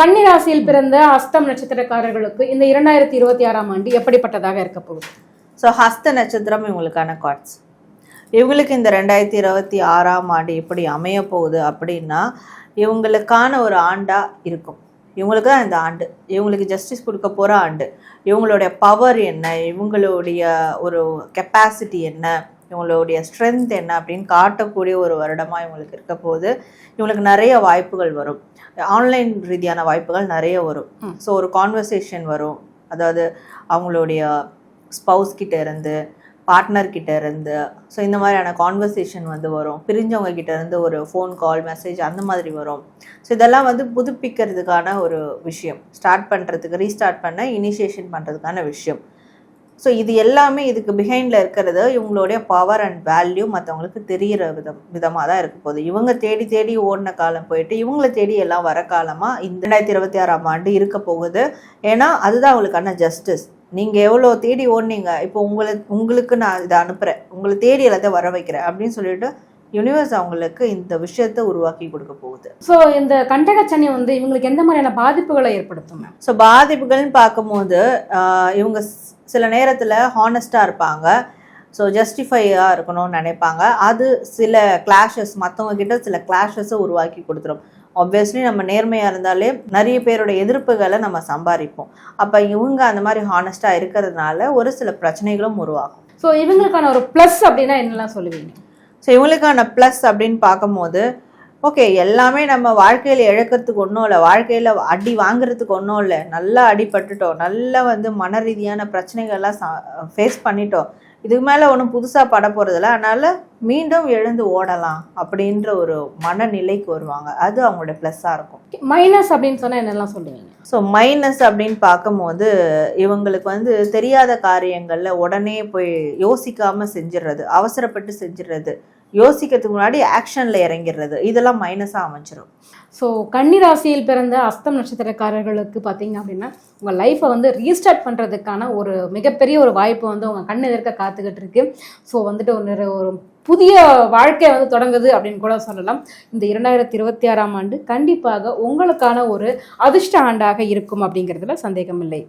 கன்னிராசியில் பிறந்த அஸ்தம் நட்சத்திரக்காரர்களுக்கு இந்த இரண்டாயிரத்தி இருபத்தி ஆறாம் ஆண்டு எப்படிப்பட்டதாக இருக்க போகுது? ஸோ ஹஸ்த நட்சத்திரம் இவங்களுக்கான கார்ட்ஸ் இவங்களுக்கு இந்த ரெண்டாயிரத்தி இருபத்தி ஆறாம் ஆண்டு எப்படி அமைய போகுது அப்படின்னா இவங்களுக்கான ஒரு ஆண்டா இருக்கும். இவங்களுக்கு தான் இந்த ஆண்டு. இவங்களுக்கு ஜஸ்டிஸ் கொடுக்க போகிற ஆண்டு. இவங்களுடைய பவர் என்ன? இவங்களுடைய ஒரு கெப்பாசிட்டி என்ன? இவங்களுடைய ஸ்ட்ரென்த் என்ன அப்படின்னு காட்டக்கூடிய ஒரு வருடமாக இவங்களுக்கு இருக்க போது இவங்களுக்கு நிறைய வாய்ப்புகள் வரும். ஆன்லைன் ரீதியான வாய்ப்புகள் நிறைய வரும். ஸோ ஒரு கான்வர்சேஷன் வரும். அதாவது அவங்களுடைய ஸ்பவுஸ் கிட்ட இருந்து பார்ட்னர் கிட்ட இருந்து ஸோ இந்த மாதிரியான கான்வர்சேஷன் வந்து வரும். பிரிஞ்சவங்க கிட்ட இருந்து ஒரு ஃபோன் கால் மெசேஜ் அந்த மாதிரி வரும். ஸோ இதெல்லாம் வந்து புதுப்பிக்கிறதுக்கான ஒரு விஷயம். ஸ்டார்ட் பண்ணுறதுக்கு ரீஸ்டார்ட் பண்ண இனிஷியேஷன் பண்ணுறதுக்கான விஷயம். ஸோ இது எல்லாமே இதுக்கு பிஹைண்டில் இருக்கிறது இவங்களுடைய பவர் அண்ட் வேல்யூ மற்றவங்களுக்கு தெரிகிற விதம் விதமாக தான் இருக்க போகுது. இவங்க தேடி தேடி ஓடின காலம் போயிட்டு இவங்களை தேடி எல்லாம் வர காலமாக இந்த ரெண்டாயிரத்தி இருபத்தி ஆறாம் ஆண்டு இருக்க போகுது. ஏன்னா அதுதான் அவங்களுக்கான ஜஸ்டிஸ் நீங்கள் எவ்வளோ தேடி ஓடினீங்க இப்போ உங்களை உங்களுக்கு நான் இதை அனுப்புகிறேன் உங்களை தேடி எல்லாத்தையும் வர வைக்கிறேன் அப்படின்னு சொல்லிட்டு யூனிவர்ஸ் அவங்களுக்கு இந்த விஷயத்தை உருவாக்கி கொடுக்க போகுது. ஸோ இந்த கண்டகச்சனி வந்து இவங்களுக்கு எந்த மாதிரியான பாதிப்புகளை ஏற்படுத்தும் ஸோ பாதிப்புகள்னு பார்க்கும்போது இவங்க சில நேரத்தில் ஹானஸ்டாக இருப்பாங்க. ஸோ ஜஸ்டிஃபையாக இருக்கணும்னு நினைப்பாங்க. அது சில கிளாஷஸ் மற்றவங்க கிட்ட சில கிளாஷஸை உருவாக்கி கொடுத்துரும். ஆப்வியஸ்லி நம்ம நேர்மையாக இருந்தாலே நிறைய பேரோட எதிர்ப்புகளை நம்ம சம்பாதிப்போம். அப்போ இவங்க அந்த மாதிரி ஹானஸ்டாக இருக்கிறதுனால ஒரு சில பிரச்சனைகளும் உருவாகும். ஸோ இவங்களுக்கான ஒரு ப்ளஸ் அப்படின்னா என்னெல்லாம் சொல்லுவீங்க? ஸோ இவங்களுக்கான ப்ளஸ் அப்படின்னு பார்க்கும்போது ஓகே எல்லாமே நம்ம வாழ்க்கையில் இழக்கிறதுக்கு ஒன்றும் இல்லை வாழ்க்கையில் அடி வாங்குறதுக்கு ஒன்றும் இல்லை நல்லா அடிபட்டுட்டோம் நல்லா வந்து மன ரீதியான பிரச்சனைகள்லாம் ஃபேஸ் பண்ணிட்டோம். இதுக்கு மேலே ஒன்றும் புதுசாக பட போகிறதில்ல அதனால் மீண்டும் எழுந்து ஓடலாம் அப்படின்ற ஒரு மனநிலைக்கு வருவாங்க. அது அவங்களோட ப்ளஸ்ஸாக இருக்கும். மைனஸ் அப்படின்னு சொன்னா என்னெல்லாம் சொல்லுவீங்க? ஸோ மைனஸ் அப்படின்னு பார்க்கும்போது இவங்களுக்கு வந்து தெரியாத காரியங்களில் உடனே போய் யோசிக்காமல் செஞ்சிடுறது அவசரப்பட்டு செஞ்சிடுறது யோசிக்கிறதுக்கு முன்னாடி ஆக்ஷனில் இறங்கிடுறது இதெல்லாம் மைனஸாக அமைஞ்சிரும். ஸோ கன்னிராசியில் பிறந்த அஸ்தம் நட்சத்திரக்காரர்களுக்கு பார்த்தீங்க அப்படின்னா உங்கள் லைஃப்பை வந்து ரீஸ்டார்ட் பண்ணுறதுக்கான ஒரு மிகப்பெரிய ஒரு வாய்ப்பு வந்து உங்கள் கண்ணு எதிர்க்க காத்துக்கிட்டு இருக்கு ஸோ வந்துட்டு ஒரு ஒரு புதிய வாழ்க்கை வந்து தொடங்குது அப்படின்னு கூட சொல்லலாம். இந்த இரண்டாயிரத்தி இருபத்தி ஆறாம் ஆண்டு கண்டிப்பாக உங்களுக்கான ஒரு அதிர்ஷ்ட ஆண்டாக இருக்கும் அப்படிங்கிறதுல சந்தேகம் இல்லை